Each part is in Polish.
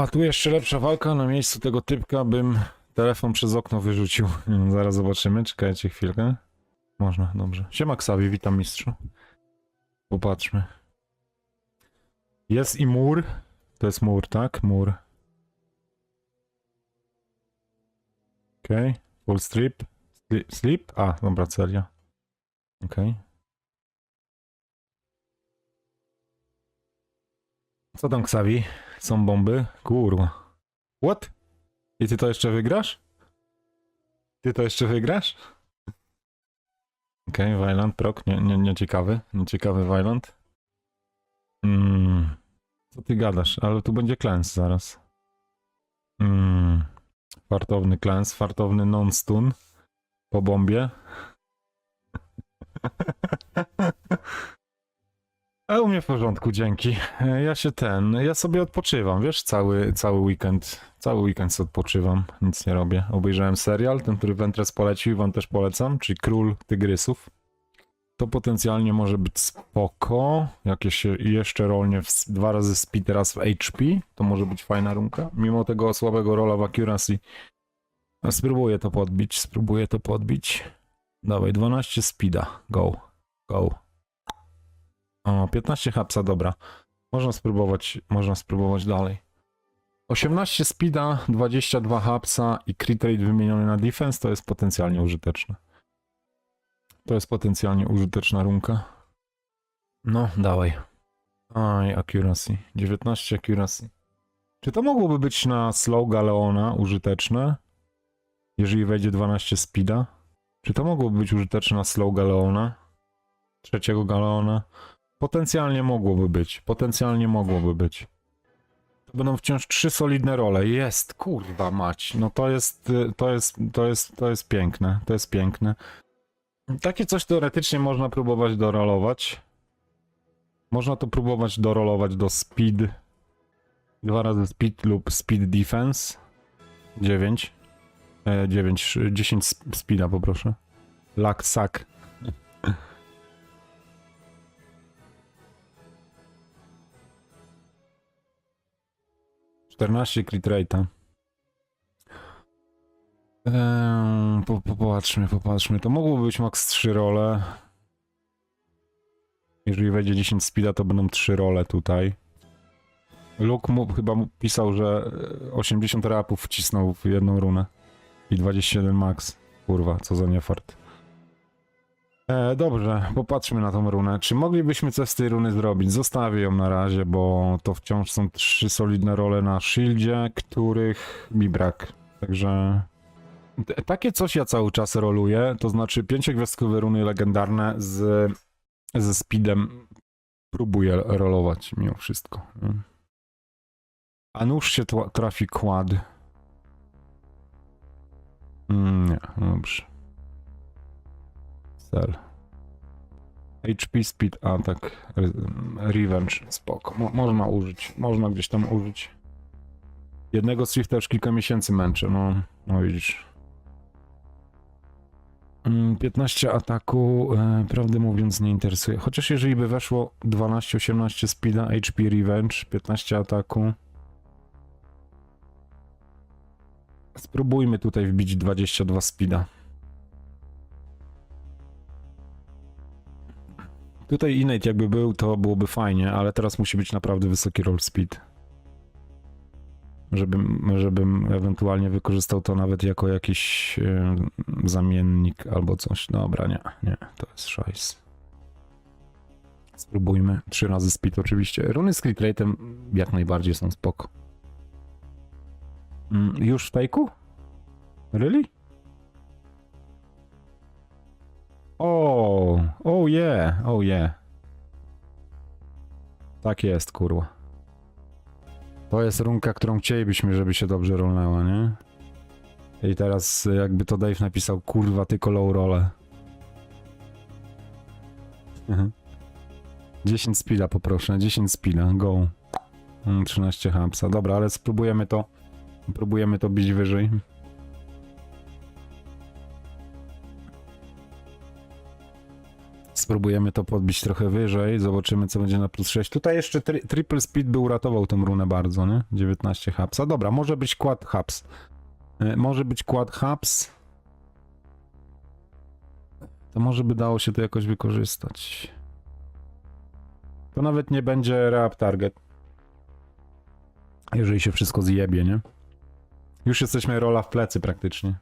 A tu jeszcze lepsza walka. Na miejscu tego typka bym telefon przez okno wyrzucił. Zaraz zobaczymy. Czekajcie chwilkę. Można, dobrze. Siema Ksawi, witam mistrzu. Popatrzmy. Jest i mur. To jest mur, tak? Mur. Okej. Full strip. Sli- Slip? A, dobra, celia. Okej. Co tam, Ksawi? Są bomby? Kurwa. What? I ty to jeszcze wygrasz? Ty to jeszcze wygrasz? Okej, okay, Violent, prok, nie, nie, nie ciekawy, nie ciekawy Violent. Mm. Co ty gadasz? Ale tu będzie klęs zaraz. Mm. Fartowny klęs, fartowny non-stun po bombie. A u mnie w porządku, dzięki. E, Ja się ten, ja sobie odpoczywam, wiesz, cały, cały weekend, cały weekend sobie odpoczywam, nic nie robię. Obejrzałem serial, ten, który Ventres polecił i wam też polecam, czyli Król Tygrysów. To potencjalnie może być spoko, jak się jeszcze rolnie w, dwa razy speed, raz w HP, to może być fajna runka. Mimo tego słabego rola w accuracy, spróbuję to podbić, spróbuję to podbić. Dawaj, 12 speeda, go, go. O, 15 hapsa, dobra. Można spróbować, można spróbować dalej. 18 speeda, 22 hapsa i crit rate wymieniony na defense to jest potencjalnie użyteczne. To jest potencjalnie użyteczna runka. No, dawaj. Aj, accuracy. 19 accuracy. Czy to mogłoby być na slow Galeona użyteczne? Jeżeli wejdzie 12 speeda? Czy to mogłoby być użyteczne na slow Galeona? Trzeciego Galeona? Potencjalnie mogłoby być. Potencjalnie mogłoby być. To będą wciąż trzy solidne role. Jest, kurwa mać. No to jest, to jest, to jest, to jest piękne. To jest piękne. Takie coś teoretycznie można próbować dorolować. Można to próbować dorolować do speed. Dwa razy speed lub speed defense. 9. E, 9, 10 sp- speeda poproszę. Luck suck. 14 crit rate'a. Eee, po, po, popatrzmy, popatrzmy. To mogłoby być max 3 role. Jeżeli wejdzie 10 speeda, to będą 3 role tutaj. Luke mu, chyba mu pisał, że e, 80 rapów wcisnął w jedną runę. I 27 max. Kurwa, co za niefart. E, dobrze, popatrzmy na tą runę. Czy moglibyśmy coś z tej runy zrobić? Zostawię ją na razie, bo to wciąż są trzy solidne role na shieldzie, których mi brak. Także takie coś ja cały czas roluję, to znaczy pięciogwiazdkowe runy legendarne z, ze speedem próbuję rolować mimo wszystko. A nóż się trafi kład. Mm, nie, dobrze. Cel. HP Speed Attack Re- Revenge spoko. Mo można użyć. Można gdzieś tam użyć. Jednego Swifta już kilka miesięcy męczę, no, no widzisz. Mm, 15 ataku, e, prawdę mówiąc, nie interesuje. Chociaż jeżeli by weszło 12-18 speeda, HP Revenge, 15 ataku. Spróbujmy tutaj wbić 22 speeda. Tutaj innate jakby był, to byłoby fajnie, ale teraz musi być naprawdę wysoki roll speed. Żebym, żebym ewentualnie wykorzystał to nawet jako jakiś e, zamiennik albo coś. Dobra, nie, nie, to jest szajs. Spróbujmy. Trzy razy speed oczywiście. Runy z crit rate'em jak najbardziej są spoko. Mm, już w fejku? Really? O, oh yeah, oh yeah. Tak jest, kurwa. To jest runka, którą chcielibyśmy, żeby się dobrze rolnęła, nie? I teraz jakby to Dave napisał, kurwa, tylko low role. Mhm. 10 speeda poproszę, 10 speeda, go. Mm, 13 hapsa, dobra, ale spróbujemy to, próbujemy to bić wyżej. Spróbujemy to podbić trochę wyżej, zobaczymy co będzie na plus 6. Tutaj jeszcze tri triple speed by uratował tę runę bardzo, nie? 19 hubs. A dobra, może być quad hubs. Y, Może być quad hubs. To może by dało się to jakoś wykorzystać. To nawet nie będzie reap target. Jeżeli się wszystko zjebie, nie? Już jesteśmy rola w plecy praktycznie.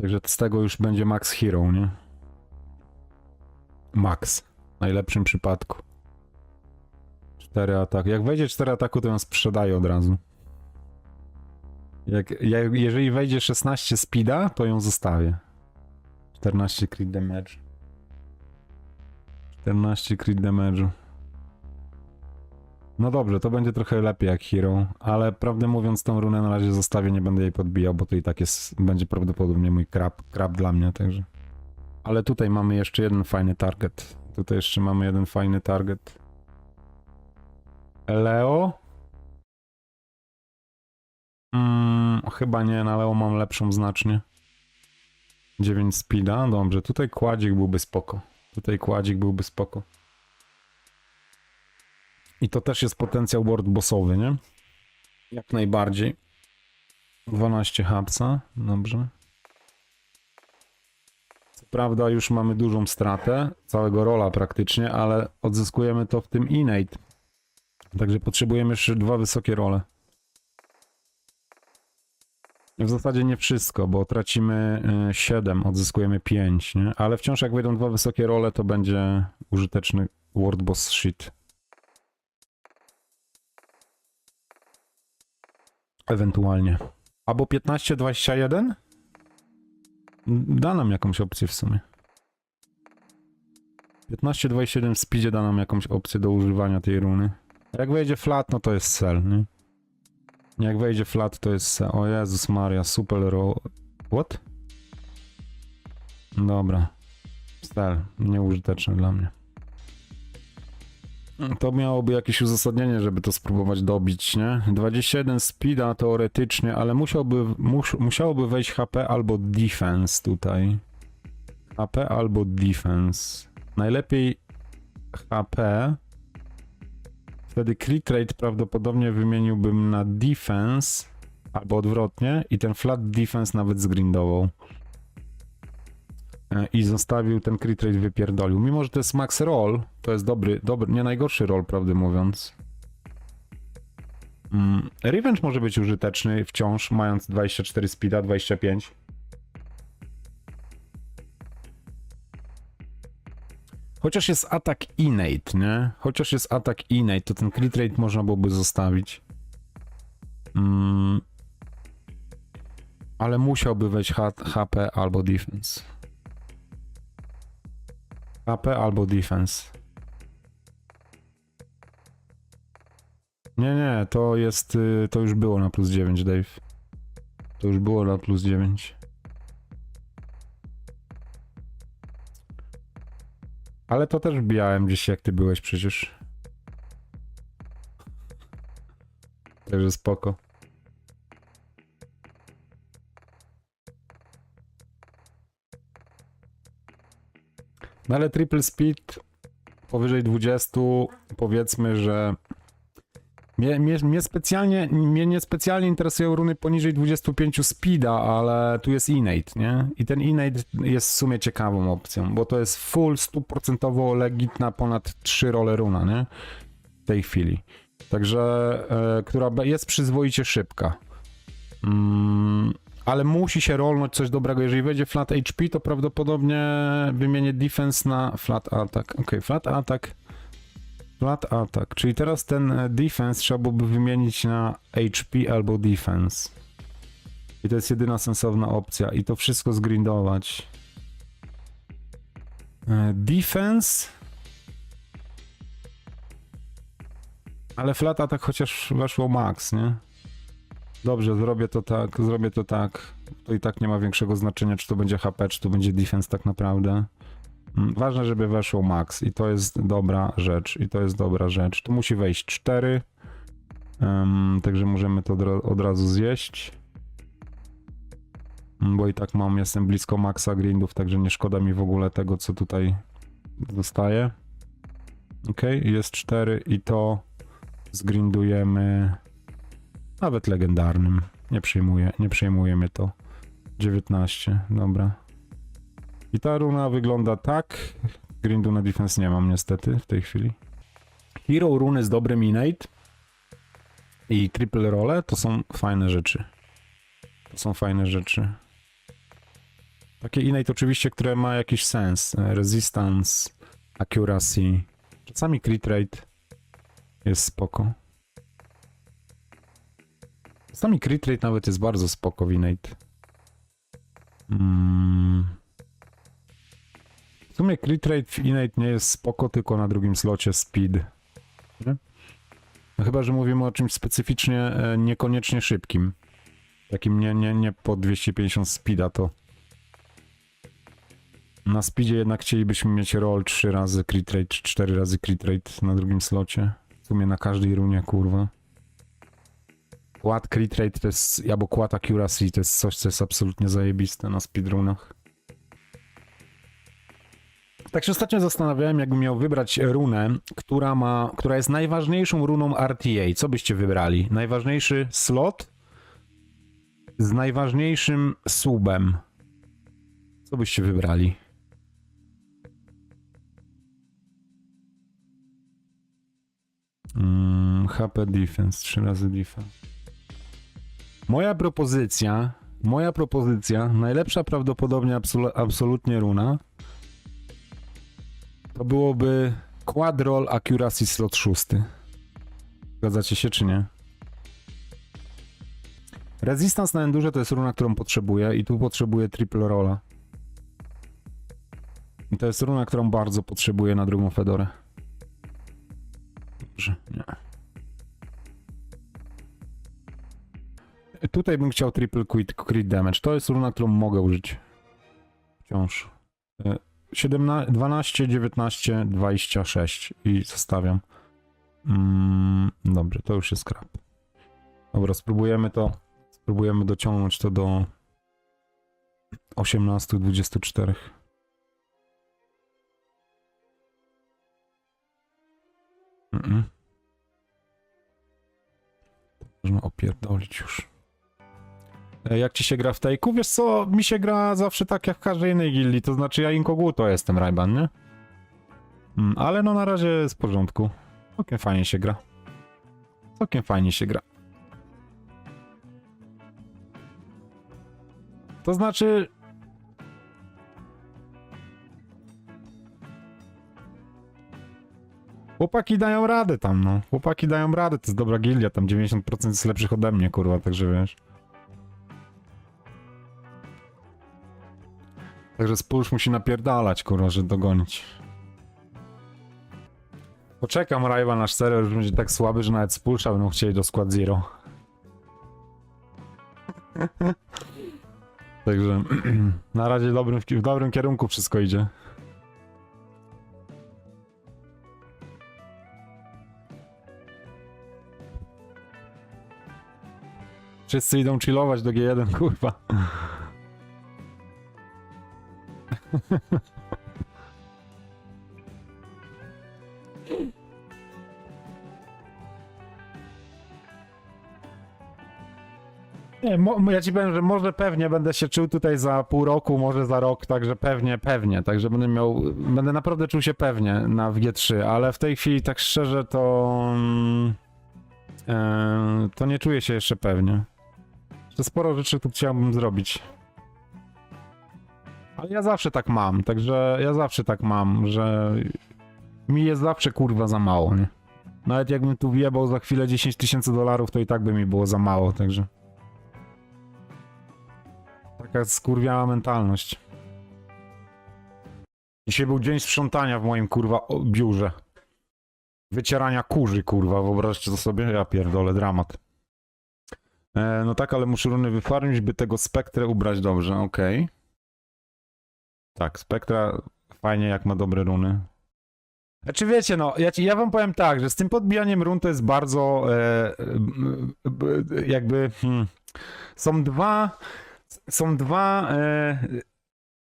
Także z tego już będzie max hero, nie? Max. W najlepszym przypadku. 4 ataki. Jak wejdzie 4 ataku, to ją sprzedaję od razu. Jak, jak, jeżeli wejdzie 16 speeda, to ją zostawię. 14 crit damage. 14 crit damage'u. No dobrze, to będzie trochę lepiej jak Hero, ale prawdę mówiąc tą runę na razie zostawię, nie będę jej podbijał, bo to i tak jest, będzie prawdopodobnie mój krab, krab dla mnie, także. Ale tutaj mamy jeszcze jeden fajny target. Tutaj jeszcze mamy jeden fajny target. Leo? Mm, chyba nie, na Leo mam lepszą znacznie. 9 speeda, dobrze. Tutaj kładzik byłby spoko. Tutaj kładzik byłby spoko. I to też jest potencjał world bossowy, nie? Jak najbardziej. 12 hapsa, dobrze. Prawda już mamy dużą stratę, całego rola praktycznie, ale odzyskujemy to w tym innate. Także potrzebujemy jeszcze dwa wysokie role. W zasadzie nie wszystko, bo tracimy 7, odzyskujemy 5, nie? Ale wciąż jak wejdą dwa wysokie role, to będzie użyteczny World Boss Shit. Ewentualnie. Albo 15-21? Da nam jakąś opcję w sumie. 15-27 w speedzie da nam jakąś opcję do używania tej runy. Jak wejdzie flat, no to jest cel, nie? Jak wejdzie flat, to jest cel. O Jezus Maria, super roll. What? Dobra. Cel, nieużyteczny dla mnie. To miałoby jakieś uzasadnienie, żeby to spróbować dobić, nie? 21 speeda teoretycznie, ale musiałby, mus, musiałoby wejść HP albo defense tutaj. HP albo defense. Najlepiej HP. Wtedy crit rate prawdopodobnie wymieniłbym na defense, albo odwrotnie, i ten flat defense nawet zgrindował. I zostawił ten crit rate wypierdolił. Mimo, że to jest max roll, to jest dobry, dobry nie najgorszy roll, prawdę mówiąc. Mm, Revenge może być użyteczny wciąż, mając 24 speeda, 25. Chociaż jest atak innate, nie? Chociaż jest atak innate, to ten crit rate można byłoby zostawić. Mm. Ale musiałby wejść HP albo defense. HP albo defense. Nie, nie, to jest. y, To już było na plus 9, Dave. To już było na plus 9. Ale to też wbijałem gdzieś, jak ty byłeś przecież. Także spoko. No ale triple speed powyżej 20 powiedzmy, że mnie, mnie, mnie specjalnie, mnie niespecjalnie interesują runy poniżej 25 speeda, ale tu jest innate, nie? I ten innate jest w sumie ciekawą opcją, bo to jest full, stuprocentowo legitna ponad 3 role runa, nie? W tej chwili. Także, e, która jest przyzwoicie szybka. Mm, ale musi się rolnąć coś dobrego. Jeżeli wejdzie flat HP, to prawdopodobnie wymienię defense na flat attack. Ok, flat attack. Flat attack. Czyli teraz ten e, defense trzeba byłoby wymienić na HP albo defense. I to jest jedyna sensowna opcja. I to wszystko zgrindować. E, Defense. Ale flat attack chociaż weszło max, nie? Dobrze, zrobię to tak, zrobię to tak. To i tak nie ma większego znaczenia, czy to będzie HP, czy to będzie defense tak naprawdę. Mm, Ważne, żeby weszło max i to jest dobra rzecz, i to jest dobra rzecz. Tu musi wejść 4, Em, także możemy to od razu zjeść. Mm, Bo i tak mam, jestem blisko maxa grindów, także nie szkoda mi w ogóle tego, co tutaj Zostaje. Ok, jest 4 i to zgrindujemy nawet legendarnym. Nie przejmuje, nie przejmujemy to. 19, dobra. I ta runa wygląda tak. Grindu na defense nie mam niestety w tej chwili. Hero runy z dobrym innate i triple role to są fajne rzeczy. To są fajne rzeczy. Takie innate oczywiście, które ma jakiś sens. Resistance, accuracy. Czasami crit rate jest spoko. Czasami crit rate nawet jest bardzo spoko w innate. Mm. W sumie crit rate w innate nie jest spoko, tylko na drugim slocie speed. No chyba, że mówimy o czymś specyficznie e, niekoniecznie szybkim. Takim nie, nie, nie po 250 speeda to. Na speedzie jednak chcielibyśmy mieć roll 3 razy crit rate, czy 4 razy crit rate na drugim slocie. W sumie na każdej runie, kurwa. Kład crit rate to jest, albo kład accuracy to jest coś, co jest absolutnie zajebiste na speedrunach. Tak się ostatnio zastanawiałem, jakbym miał wybrać runę, która ma, która jest najważniejszą runą RTA. Co byście wybrali? Najważniejszy slot z najważniejszym subem. Co byście wybrali? Mm, HP defense, 3 razy defense. Moja propozycja, moja propozycja, najlepsza prawdopodobnie absolu- absolutnie runa, to byłoby Quadroll Accuracy slot 6. Zgadzacie się czy nie? Resistance na Endurze to jest runa, którą potrzebuję i tu potrzebuję triple rolla. I to jest runa, którą bardzo potrzebuję na drugą Fedorę. Dobrze, nie. Tutaj bym chciał triple crit, crit damage. To jest runa, którą mogę użyć. Wciąż. E, 17, 12, 19, 26 i zostawiam. Mm, dobrze, to już jest krap. Dobra, spróbujemy to. Spróbujemy dociągnąć to do 18, 24. Mm-mm. Można opierdolić już. E, Jak ci się gra w tejku? Wiesz co, mi się gra zawsze tak jak w każdej innej gildii, to znaczy ja inkoguto jestem Rajban, nie? Mm, ale no na razie jest porządku. Całkiem fajnie się gra. Całkiem fajnie się gra. To znaczy... Chłopaki dają radę tam, no. Chłopaki dają radę, to jest dobra gildia, tam 90% jest lepszych ode mnie, kurwa, także wiesz. Także Spulsz musi napierdalać, kurwa, żeby dogonić. Poczekam Rajwa nasz serwer już będzie tak słaby, że nawet Spulsza będą chcieli do Squad Zero. Także na razie w dobrym, w dobrym kierunku wszystko idzie. Wszyscy idą chillować do G1, kurwa. Nie, mo, ja ci powiem, że może pewnie będę się czuł tutaj za pół roku, może za rok, także pewnie, pewnie, także będę miał, będę naprawdę czuł się pewnie na w G3, ale w tej chwili tak szczerze to mm, e, to nie czuję się jeszcze pewnie. Że sporo rzeczy tu chciałbym zrobić. Ale ja zawsze tak mam, także ja zawsze tak mam, że mi jest zawsze kurwa za mało, nie? Nawet jakbym tu wjebał za chwilę 10 tysięcy dolarów, to i tak by mi było za mało, także... Taka skurwiała mentalność. Dzisiaj był dzień sprzątania w moim kurwa biurze. Wycierania kurzy, kurwa, wyobraźcie to sobie? Ja pierdolę, dramat. E, no tak, ale muszę runy wyfarmić, by tego spektrę ubrać dobrze, okej. Tak, spektra fajnie jak ma dobre runy. Znaczy wiecie, no, ja, ci, ja wam powiem tak, że z tym podbijaniem run to jest bardzo e, m, b, jakby hmm, są dwa są dwa e,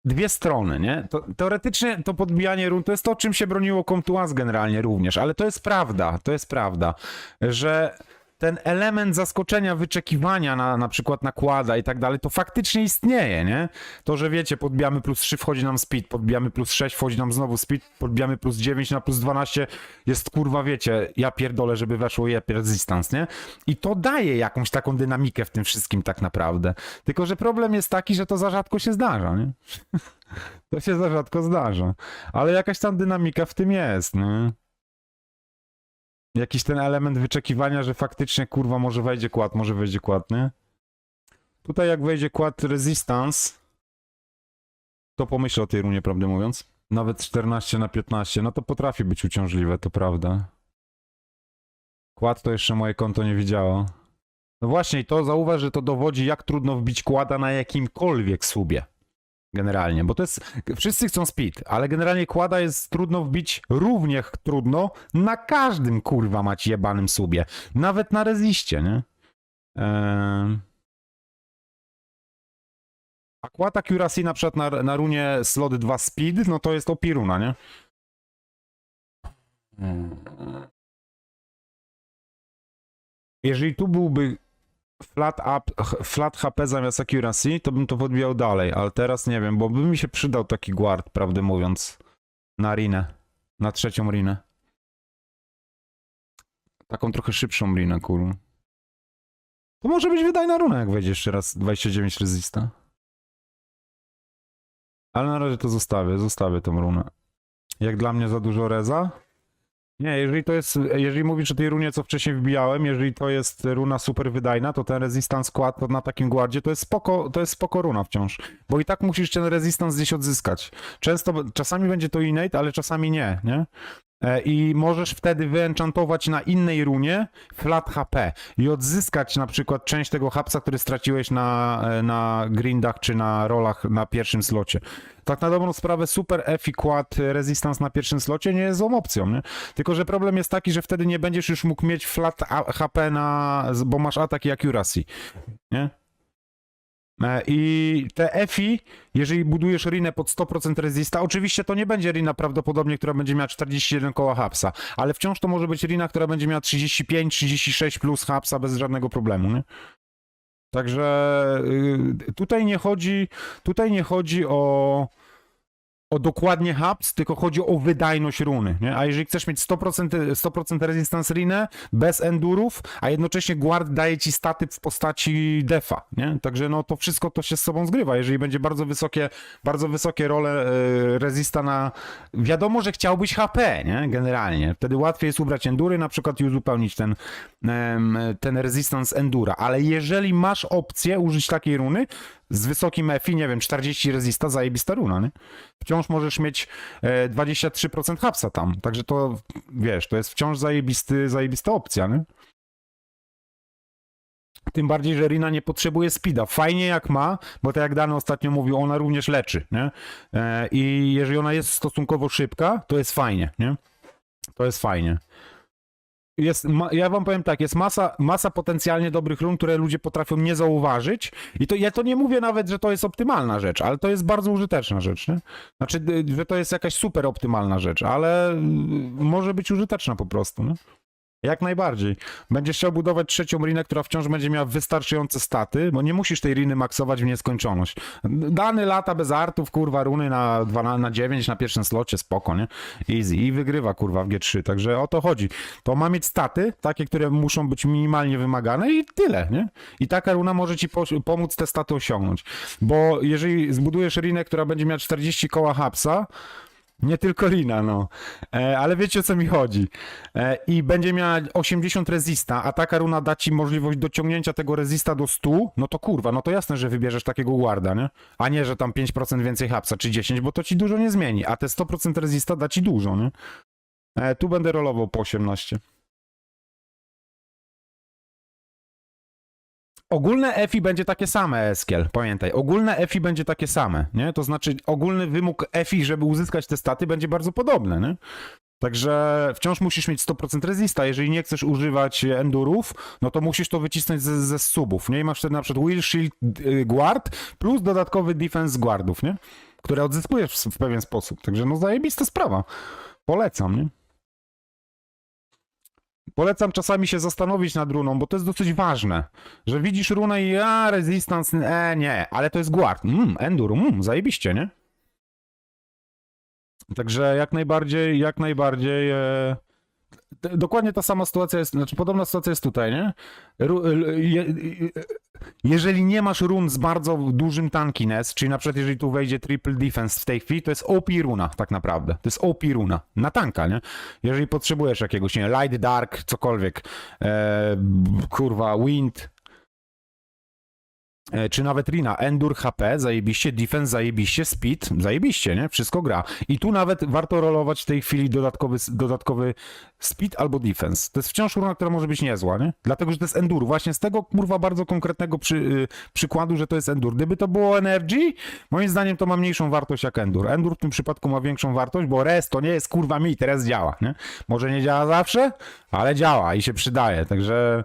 dwie strony, nie? To, teoretycznie to podbijanie run to jest to, czym się broniło Comtuaz generalnie również, ale to jest prawda, to jest prawda, że ten element zaskoczenia, wyczekiwania na na przykład nakłada i tak dalej, to faktycznie istnieje, nie? To, że wiecie, podbijamy plus 3, wchodzi nam speed, podbijamy plus 6, wchodzi nam znowu speed, podbijamy plus 9 na plus 12, jest kurwa, wiecie, ja pierdolę, żeby weszło je resistance, nie? I to daje jakąś taką dynamikę w tym wszystkim tak naprawdę. Tylko, że problem jest taki, że to za rzadko się zdarza, nie? To się za rzadko zdarza. Ale jakaś tam dynamika w tym jest, nie? Jakiś ten element wyczekiwania, że faktycznie kurwa może wejdzie kład, może wejdzie kład, nie? Tutaj jak wejdzie kład resistance, to pomyślę o tej runie, prawdę mówiąc. Nawet 14 na 15, no to potrafi być uciążliwe, to prawda. Kład to jeszcze moje konto nie widziało. No właśnie, i to zauważ, że to dowodzi, jak trudno wbić kłada na jakimkolwiek subie. Generalnie, bo to jest. Wszyscy chcą speed, ale generalnie kłada jest trudno wbić równie trudno na każdym kurwa mać jebanym subie. Nawet na reziście, nie? Eee... A kład accuracy na przykład na, na runie slot 2 speed, no to jest opiruna, nie? Jeżeli tu byłby flat up, flat HP zamiast accuracy, to bym to podbijał dalej, ale teraz nie wiem, bo by mi się przydał taki guard, prawdę mówiąc, na Rinę, na trzecią Rinę. Taką trochę szybszą Rinę, kurwa. To może być wydajna runa, jak wejdzie jeszcze raz 29 resista. Ale na razie to zostawię, zostawię tą runę. Jak dla mnie za dużo reza? Nie, jeżeli to jest, jeżeli mówisz o tej runie, co wcześniej wbijałem, jeżeli to jest runa super wydajna, to ten resistance skład na takim guardzie to jest spoko, to jest spoko runa wciąż. Bo i tak musisz ten resistance gdzieś odzyskać. Często, czasami będzie to innate, ale czasami nie, nie? E, I możesz wtedy wyenchantować na innej runie flat HP i odzyskać na przykład część tego hapsa, który straciłeś na, e, na grindach czy na rolach na pierwszym slocie. Tak na dobrą sprawę super F i kład resistance na pierwszym slocie nie jest złą opcją, nie? Tylko, że problem jest taki, że wtedy nie będziesz już mógł mieć flat HP na, bo masz atak i accuracy, nie? E, I te EFI, jeżeli budujesz Rinę pod 100% resista, oczywiście to nie będzie Rina prawdopodobnie, która będzie miała 41 koła hapsa, ale wciąż to może być Rina, która będzie miała 35, 36 plus hapsa bez żadnego problemu, nie? Także y, tutaj nie chodzi, tutaj nie chodzi o, o dokładnie haps, tylko chodzi o wydajność runy, nie? A jeżeli chcesz mieć 100%, 100% resistance rinę bez endurów, a jednocześnie guard daje ci staty w postaci defa, nie? Także no to wszystko to się z sobą zgrywa. Jeżeli będzie bardzo wysokie, bardzo wysokie role e, resista na... Wiadomo, że chciałbyś HP, nie? Generalnie. Wtedy łatwiej jest ubrać endury, na przykład i uzupełnić ten, em, ten resistance endura. Ale jeżeli masz opcję użyć takiej runy, z wysokim EFI, nie wiem, 40 resista, zajebista runa, nie? Wciąż możesz mieć e, 23% hapsa tam, także to, wiesz, to jest wciąż zajebisty, zajebista opcja, nie? Tym bardziej, że Rina nie potrzebuje speeda. Fajnie jak ma, bo tak jak Dany ostatnio mówił, ona również leczy, nie? E, I jeżeli ona jest stosunkowo szybka, to jest fajnie, nie? To jest fajnie. Jest, ma, ja wam powiem tak, jest masa, masa potencjalnie dobrych run, które ludzie potrafią nie zauważyć i to ja to nie mówię nawet, że to jest optymalna rzecz, ale to jest bardzo użyteczna rzecz, nie? Znaczy, y, że to jest jakaś super optymalna rzecz, ale y, może być użyteczna po prostu, nie? Jak najbardziej. Będziesz chciał budować trzecią rinę, która wciąż będzie miała wystarczające staty, bo nie musisz tej riny maksować w nieskończoność. Dany lata bez artów, kurwa, runy na, 2, na, na 9 na pierwszym slocie, spoko, nie? Easy. I wygrywa, kurwa, w G3. Także o to chodzi. To ma mieć staty, takie, które muszą być minimalnie wymagane i tyle, nie? I taka runa może ci po, pomóc te staty osiągnąć. Bo jeżeli zbudujesz rinę, która będzie miała 40 koła hapsa, nie tylko Rina, no. E, ale wiecie o co mi chodzi. E, I będzie miała 80 rezista, a taka runa da ci możliwość dociągnięcia tego rezista do 100, no to kurwa, no to jasne, że wybierzesz takiego guarda, nie? A nie, że tam 5% więcej hapsa, czy 10, bo to ci dużo nie zmieni, a te 100% rezista da ci dużo, nie? E, tu będę rolował po 18. Ogólne EFI będzie takie same, Eskiel, pamiętaj. Ogólne EFI będzie takie same, nie? To znaczy ogólny wymóg EFI, żeby uzyskać te staty, będzie bardzo podobny, nie? Także wciąż musisz mieć 100% rezista. Jeżeli nie chcesz używać endurów, no to musisz to wycisnąć ze, ze subów, nie? I masz wtedy na przykład Will Shield y, Guard plus dodatkowy defense guardów, nie? które odzyskujesz w, w pewien sposób. Także no zajebista sprawa. Polecam, nie? Polecam czasami się zastanowić nad runą, bo to jest dosyć ważne. Że widzisz runę i a, resistance, e, nie, ale to jest guard. Mm, endur, mm, zajebiście, nie? Także jak najbardziej, jak najbardziej. E, dokładnie ta sama sytuacja jest, znaczy podobna sytuacja jest tutaj, nie? Jeżeli nie masz run z bardzo dużym tankiness, czyli na przykład jeżeli tu wejdzie triple defense w tej chwili, to jest OP runa tak naprawdę. To jest OP runa. Na tanka, nie? Jeżeli potrzebujesz jakiegoś, nie light, dark, cokolwiek, e, kurwa, wind, czy nawet Rina, Endur, HP, zajebiście, Defense, zajebiście, Speed, zajebiście, nie? Wszystko gra. I tu nawet warto rolować w tej chwili dodatkowy, dodatkowy Speed albo Defense. To jest wciąż runa, która może być niezła, nie? Dlatego, że to jest Endur. Właśnie z tego, kurwa, bardzo konkretnego przy, y, przykładu, że to jest Endur. Gdyby to było Energy, moim zdaniem to ma mniejszą wartość jak Endur. Endur w tym przypadku ma większą wartość, bo Res to nie jest, kurwa, mit, Res działa, nie? Może nie działa zawsze, ale działa i się przydaje, także...